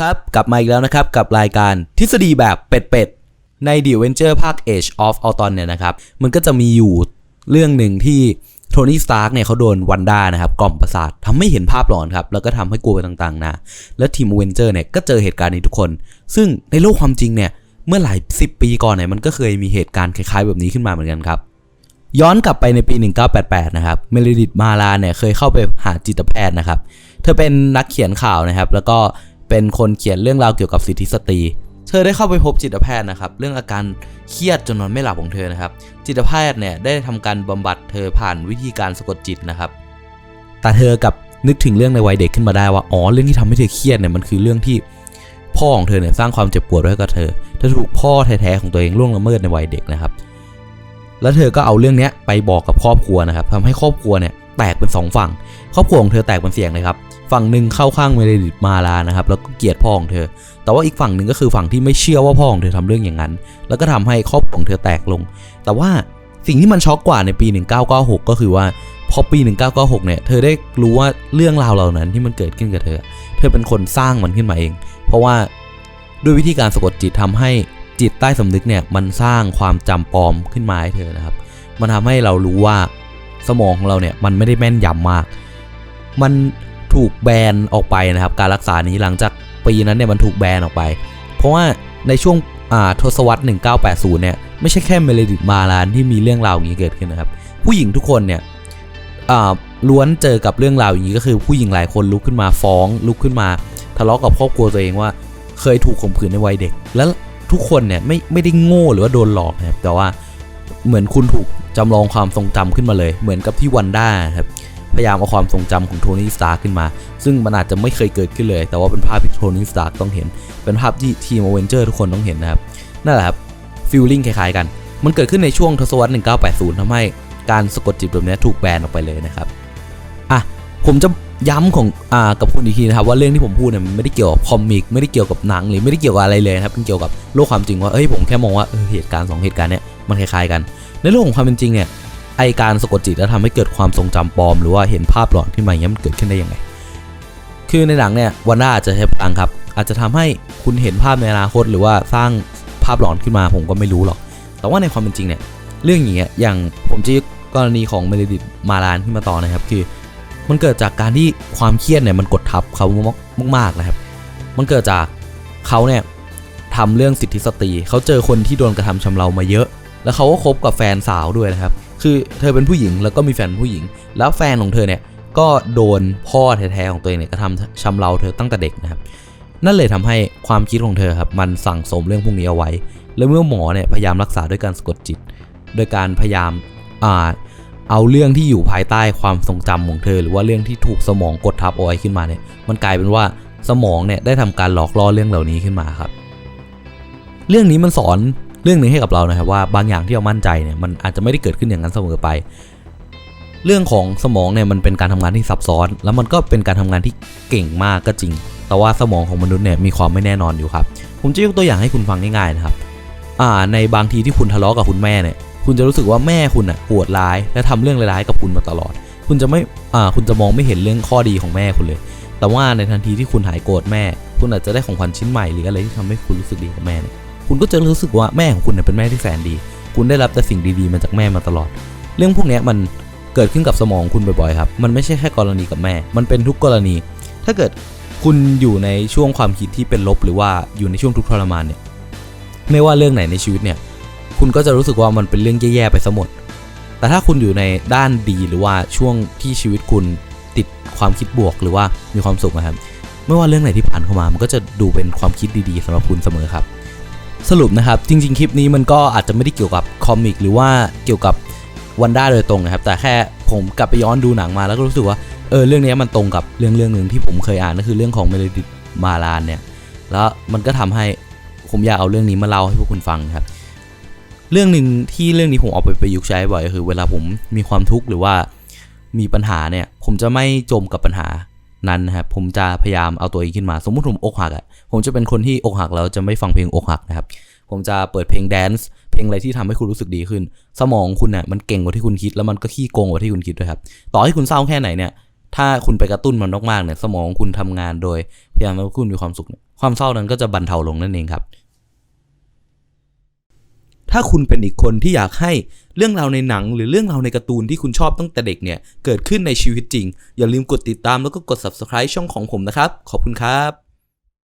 ครับ กลับมาอีกแล้วนะครับ กับรายการทฤษฎีแบบเป็ดๆ ใน The Avenger ภาค Age of Ultron เนี่ยนะครับ มันก็จะมีอยู่เรื่องหนึ่งที่โทนี่สตาร์กเนี่ยเขาโดนวันด้านะครับ กล่อมประสาททำให้เห็นภาพหลอนครับ แล้วก็ทำให้กลัวไปต่างๆนะ และทีมเวนเจอร์เนี่ยก็เจอเหตุการณ์นี้ทุกคน ซึ่งในโลกความจริงเนี่ยเมื่อหลายสิบปีก่อนเนี่ยมันก็เคยมีเหตุการณ์คล้ายๆ แบบนี้ขึ้นมาเหมือนกันครับย้อนกลับไปในปี 1988 นะครับ เมลิดิตมาลาเนี่ยเคยเข้าไปหาจิตแพทย์นะครับ เธอเป็นนักเขียนข่าวนะครับ แล้วก็ เป็นคนเขียนเรื่องราวเกี่ยวกับสิทธิสตรี เธอได้เข้าไปพบจิตแพทย์นะครับ เรื่องอาการเครียดจนนอนไม่หลับของเธอนะครับ จิตแพทย์เนี่ยได้ทำการบำบัดเธอผ่านวิธีการสะกดจิตนะครับ แต่เธอกับนึกถึงเรื่องในวัยเด็กขึ้นมาได้ว่า อ๋อ เรื่องที่ทำให้เธอเครียดเนี่ยมันคือเรื่องที่พ่อของเธอเนี่ยสร้างความเจ็บปวดไว้กับเธอ เธอถูกพ่อแท้ๆของตัวเองล่วงละเมิดในวัยเด็กนะครับ แล้วเธอก็เอาเรื่องเนี้ยไปบอกกับครอบครัวนะครับทำให้ครอบครัวเนี่ยแตกเป็นสองฝั่ง ครอบครัวของเธอแตกเป็นเสียงเลยครับ ฝั่งหนึ่งเข้าข้างเมเรดิตมาลานะครับแล้วก็เกลียดพ่อของเธอ แต่ว่าอีกฝั่งหนึ่งก็คือฝั่งที่ไม่เชื่อว่าพ่อของเธอทำเรื่องอย่างนั้น แล้วก็ทำให้ครอบของเธอแตกลง แต่ว่าสิ่งที่มันช็อกกว่าในปี 1996 ก็คือว่าพอปี 1996 เนี่ย เธอได้รู้ว่าเรื่องราวเหล่านั้นที่มันเกิดขึ้นกับเธอ เธอเป็นคนสร้างมันขึ้นมาเอง เพราะว่าด้วยวิธีการสะกดจิตทำให้จิตใต้สำนึกเนี่ยมันสร้างความจำปลอมขึ้นมาให้เธอนะครับ มันทำให้เรารู้ว่าสมองของเราเนี่ยมันไม่ได้แม่นยำมาก มัน ถูกแบนออกไปนะครับ การรักษานี้หลังจากปีนั้นเนี่ยมันถูกแบนออกไป เพราะว่าในช่วงอ่าทศวรรษ 1980 เนี่ยไม่ใช่แค่เมเลดิตมาลานที่มีเรื่องราวอย่างนี้เกิดขึ้นนะครับ ผู้หญิงทุกคนเนี่ยอ่าล้วนเจอกับเรื่องราวอย่างนี้ก็คือผู้หญิงหลายคนลุกขึ้นมาฟ้อง ลุกขึ้นมาทะเลาะกับครอบครัวตัวเองว่าเคยถูกข่มขืนในวัยเด็ก แล้วทุกคนเนี่ยไม่ไม่ได้โง่หรือว่าโดนหลอกนะครับแต่ว่าเหมือนคุณถูกจำลองความทรงจำขึ้นมาเลย เหมือนกับที่วันด้าครับ พยายามเอาความทรงจำของโทนี่สตาร์ขึ้นมา ซึ่งมันอาจจะไม่เคยเกิดขึ้นเลย แต่ว่าเป็นภาพที่โทนี่สตาร์ต้องเห็น เป็นภาพที่ทีมอเวนเจอร์ทุกคนต้องเห็นนะครับ นั่นแหละครับฟีลลิ่งคล้ายๆกัน มันเกิดขึ้นในช่วงทศวรรษ 1980ทำให้การสะกดจิตแบบนี้ถูกแบนออกไปเลยนะครับ อะ ผมจะย้ำของอ่ากับคุณอีกทีนะครับว่าเรื่องที่ผมพูดเนี่ยมันไม่ได้เกี่ยวกับคอมิกไม่ได้เกี่ยวกับหนังหรือไม่ได้เกี่ยวกับอะไรเลยนะครับเป็นเกี่ยวกับโลกความจริงว่าเอ้ยผมแค่มองว่าเออเหตุการณ์สองเหตุการณ์เนี้ยมันคล้ายๆกัน ในโลกของความเป็นจริงเนี่ย ไอการสะกดจิตแล้วทำให้เกิดความทรงจำปลอม หรือว่าเห็นภาพหลอนขึ้นมาอย่างเงี้ยมันเกิดขึ้นได้ยังไง คือในหนังเนี่ยวันด้าอาจจะใช้พลังครับ อาจจะทำให้คุณเห็นภาพในอนาคตหรือว่าสร้างภาพหลอนขึ้นมาผมก็ไม่รู้หรอก แต่ว่าในความเป็นจริงเนี่ยเรื่องอย่างเงี้ยอย่างผมจะยกกรณีของเมลิดิตมาลานขึ้นมาต่อนะครับ คือ มันเกิดจากการที่ความเครียดเนี่ยมันกดทับเขามากๆนะครับ มันเกิดจากเขาเนี่ยทำเรื่องสิทธิสตรีเขาเจอคนที่โดนกระทำชำเรามาเยอะ แล้วเขาก็คบกับแฟนสาวด้วยนะครับ คือเธอเป็นผู้หญิงแล้วก็มีแฟนผู้หญิง แล้วแฟนของเธอเนี่ยก็โดนพ่อแท้ๆของตัวเองเนี่ยกระทำชำเราเธอตั้งแต่เด็กนะครับ นั่นเลยทำให้ความคิดของเธอครับมันสั่งสมเรื่องพวกนี้เอาไว้ แล้วเมื่อหมอเนี่ยพยายามรักษาด้วยการสะกดจิต โดยการพยายามอ่าเอาเรื่องที่อยู่ภายใต้ความทรงจำของเธอ หรือว่าเรื่องที่ถูกสมองกดทับเอาไว้ขึ้นมาเนี่ยมันกลายเป็นว่าสมองเนี่ยได้ทำการหลอกล่อเรื่องเหล่านี้ขึ้นมาครับ เรื่องนี้มันสอน รื่องหนึ่งให้กับเรานะครับว่าบางอย่างที่เรามั่นใจเนี่ยมันอาจจะไม่ได้เกิดขึ้นอย่างนั้นเสมอไป เรื่องของสมองเนี่ยมันเป็นการทำงานที่ซับซ้อน แล้วมันก็เป็นการทำงานที่เก่งมากก็จริง แต่ว่าสมองของมนุษย์เนี่ยมีความไม่แน่นอนอยู่ครับ ผมจะยกตัวอย่างให้คุณฟังง่ายๆนะครับอ่าในบางทีที่คุณทะเลาะกับคุณแม่เนี่ย คุณจะรู้สึกว่าแม่คุณอะโหดร้าย และทำเรื่องร้ายๆกับคุณมาตลอด คุณจะไม่อ่าคุณจะมองไม่เห็นเรื่องข้อดีของแม่คุณเลย แต่ว่าในทันทีที่คุณหายโกรธแม่ คุณอาจจะได้ของขวัญชิ้นใหม่หรืออะไรที่ทำให้คุณรู้สึกดีกับแม่เนี่ย คุณก็จะรู้สึกว่าแม่ของคุณเป็นแม่ที่แสนดี คุณได้รับแต่สิ่งดีๆมาจากแม่มาตลอด เรื่องพวกนี้มันเกิดขึ้นกับสมองคุณบ่อยๆครับมันไม่ใช่แค่กรณีกับแม่ มันเป็นทุกกรณี ถ้าเกิดคุณอยู่ในช่วงความคิดที่เป็นลบ หรือว่าอยู่ในช่วงทุกข์ทรมานเนี่ยไม่ว่าเรื่องไหนในชีวิตเนี่ย คุณก็จะรู้สึกว่ามันเป็นเรื่องแย่ๆไปซะหมด แต่ถ้าคุณอยู่ในด้านดีหรือว่าช่วงที่ชีวิตคุณติดความคิดบวกหรือว่ามีความสุขนะครับ ไม่ว่าเรื่องไหนที่ผ่านเข้ามา มันก็จะดูเป็นความคิดดีๆสำหรับคุณเสมอครับ สรุปนะครับจริง ๆ คลิปนี้มันก็อาจจะไม่ได้เกี่ยวกับคอมิกหรือว่าเกี่ยวกับวันด้าโดยตรงนะครับ แต่แค่ผมกลับไปย้อนดูหนังมาแล้วก็รู้สึกว่าเออเรื่องนี้มันตรงกับเรื่องเรื่องหนึ่งที่ผมเคยอ่านก็คือเรื่องของเมโลดิตมาลานเนี่ยแล้วมันก็ทำให้ผมอยากเอาเรื่องนี้มาเล่าให้พวกคุณฟังครับ เรื่องหนึ่งที่เรื่องนี้ผมเอาไปประยุกต์ใช้บ่อยก็คือ เวลาผมมีความทุกข์หรือว่ามีปัญหาเนี่ย ผมจะไม่จมกับปัญหา นั้นนะครับผมจะพยายามเอาตัวเองขึ้นมา สมมุติผมอกหักอะผมจะเป็นคนที่อกหักแล้วจะไม่ฟังเพลงอกหักนะครับ ผมจะเปิดเพลงแดนซ์เพลงอะไรที่ทำให้คุณรู้สึกดีขึ้น สมองคุณเนี่ยมันเก่งกว่าที่คุณคิด แล้วมันก็ขี้โกงกว่าที่คุณคิดด้วยครับต่อให้คุณเศร้าแค่ไหนเนี่ยถ้าคุณไปกระตุ้นมันมากๆเนี่ยสมองคุณทำงานโดยพยายามให้คุณมีความสุข ความเศร้านั้นก็จะบรรเทาลงนั่นเองครับ ถ้าคุณเป็นอีกคนที่อยากให้เรื่องราวในหนัง หรือเรื่องราวในการ์ตูนที่คุณชอบตั้งแต่เด็กเนี่ย เกิดขึ้นในชีวิตจริง อย่าลืมกดติดตามแล้วก็กด subscribe ช่องของผมนะครับ ขอบคุณครับ